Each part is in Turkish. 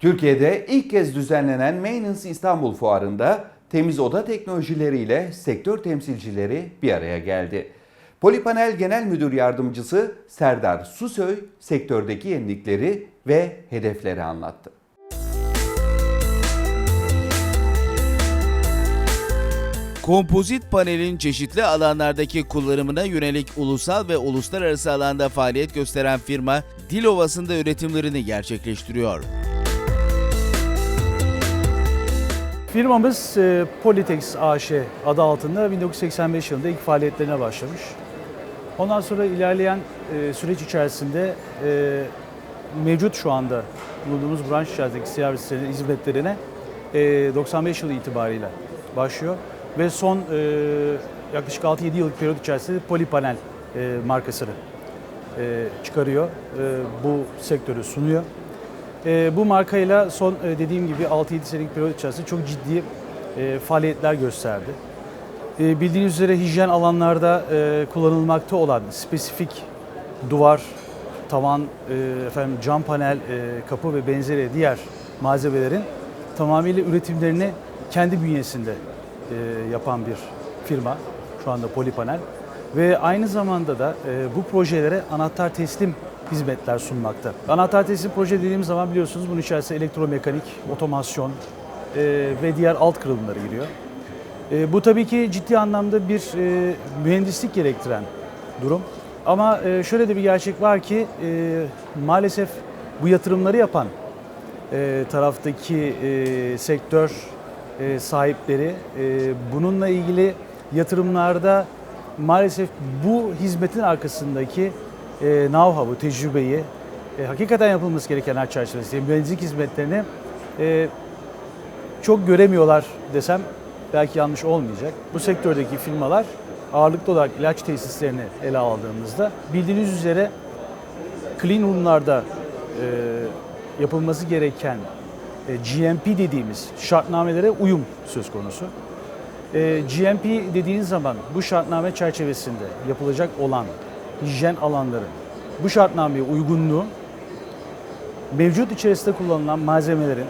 Türkiye'de ilk kez düzenlenen Maintenance İstanbul Fuarı'nda temiz oda teknolojileriyle sektör temsilcileri bir araya geldi. Polipanel Genel Müdür Yardımcısı Serdar Susöy sektördeki yenilikleri ve hedefleri anlattı. Kompozit panelin çeşitli alanlardaki kullanımına yönelik ulusal ve uluslararası alanda faaliyet gösteren firma Dilovası'nda üretimlerini gerçekleştiriyor. Firmamız e, Politex AŞ adı altında 1985 yılında ilk faaliyetlerine başlamış. Ondan sonra ilerleyen e, süreç içerisinde e, mevcut şu anda bulunduğumuz branş içerisindeki servislerin hizmetlerine e, 95 yılı itibariyle başlıyor. Ve son e, yaklaşık 6-7 yıllık periyot içerisinde Polipanel e, markasını e, çıkarıyor. E, bu sektörü sunuyor. E, bu markayla son e, dediğim gibi 6-7 senelik periyot içerisinde çok ciddi e, faaliyetler gösterdi. E, bildiğiniz üzere hijyen alanlarda kullanılmakta olan spesifik duvar, tavan, efendim cam panel, kapı ve benzeri diğer malzemelerin tamamıyla üretimlerini kendi bünyesinde yapan bir firma şu anda Polipanel ve aynı zamanda da bu projelere anahtar teslim hizmetler sunmakta. Anahtar teslim proje dediğimiz zaman biliyorsunuz bunun içerisinde elektromekanik, otomasyon e, ve diğer alt kırılımları giriyor. E, bu tabii ki ciddi anlamda bir e, mühendislik gerektiren durum. Ama e, şöyle de bir gerçek var ki e, maalesef bu yatırımları yapan e, taraftaki e, sektör e, sahipleri e, bununla ilgili yatırımlarda maalesef bu hizmetin arkasındaki e, know-how'u, tecrübeyi, e, hakikaten yapılması gerekenler çerçevesinde mühendislik hizmetlerini e, çok göremiyorlar desem belki yanlış olmayacak. Bu sektördeki firmalar ağırlıklı olarak ilaç tesislerini ele aldığımızda bildiğiniz üzere clean room'larda e, yapılması gereken e, GMP dediğimiz şartnamelere uyum söz konusu. E, GMP dediğiniz zaman bu şartname çerçevesinde yapılacak olan hijyen alanları, bu şartnameye uygunluğu mevcut içerisinde kullanılan malzemelerin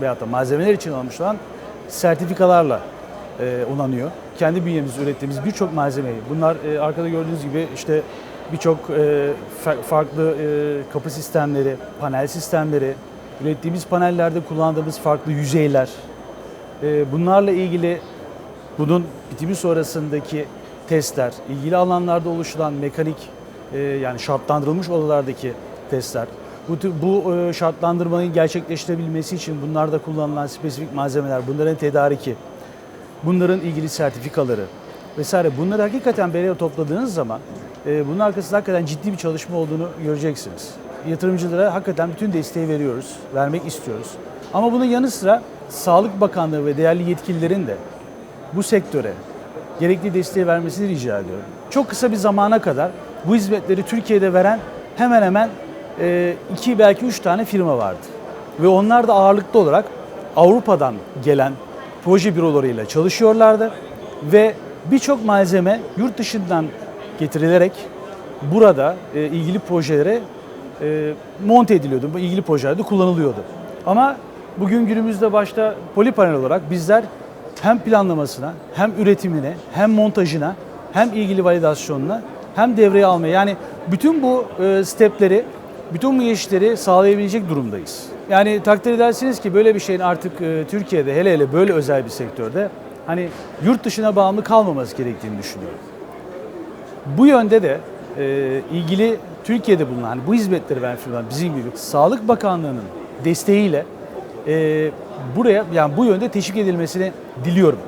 veyahut da malzemeler için alınmış olan sertifikalarla e, onanıyor. Kendi bünyemizde ürettiğimiz birçok malzemeyi, bunlar e, arkada gördüğünüz gibi işte birçok e, fa- farklı e, kapı sistemleri, panel sistemleri, ürettiğimiz panellerde kullandığımız farklı yüzeyler, e, bunlarla ilgili bunun bitimi sonrasındaki testler, ilgili alanlarda oluşturan mekanik e, yani şartlandırılmış odalardaki testler, bu, bu e, şartlandırmanın gerçekleştirebilmesi için bunlarda kullanılan spesifik malzemeler, bunların tedariki, bunların ilgili sertifikaları vesaire bunları hakikaten bir araya topladığınız zaman e, bunun arkasında hakikaten ciddi bir çalışma olduğunu göreceksiniz. Yatırımcılara hakikaten bütün desteği veriyoruz, vermek istiyoruz. Ama bunun yanı sıra Sağlık Bakanlığı ve değerli yetkililerin de bu sektöre gerekli desteği vermesini rica ediyorum. Çok kısa bir zamana kadar bu hizmetleri Türkiye'de veren hemen hemen e, iki belki üç tane firma vardı. Ve onlar da ağırlıklı olarak Avrupa'dan gelen proje bürolarıyla çalışıyorlardı. Ve birçok malzeme yurt dışından getirilerek burada e, ilgili projelere e, monte ediliyordu. Bu ilgili projelerde kullanılıyordu. Ama bugün günümüzde başta polipanel olarak bizler hem planlamasına, hem üretimine, hem montajına, hem ilgili validasyonuna, hem devreye almaya yani bütün bu e, stepleri, bütün bu işleri sağlayabilecek durumdayız. Yani takdir edersiniz ki böyle bir şeyin artık e, Türkiye'de hele hele böyle özel bir sektörde hani yurt dışına bağımlı kalmaması gerektiğini düşünüyorum. Bu yönde de e, ilgili Türkiye'de bulunan hani bu hizmetleri veren firmalar bizim gibi Sağlık Bakanlığı'nın desteğiyle e, buraya yani bu yönde teşvik edilmesini diliyorum.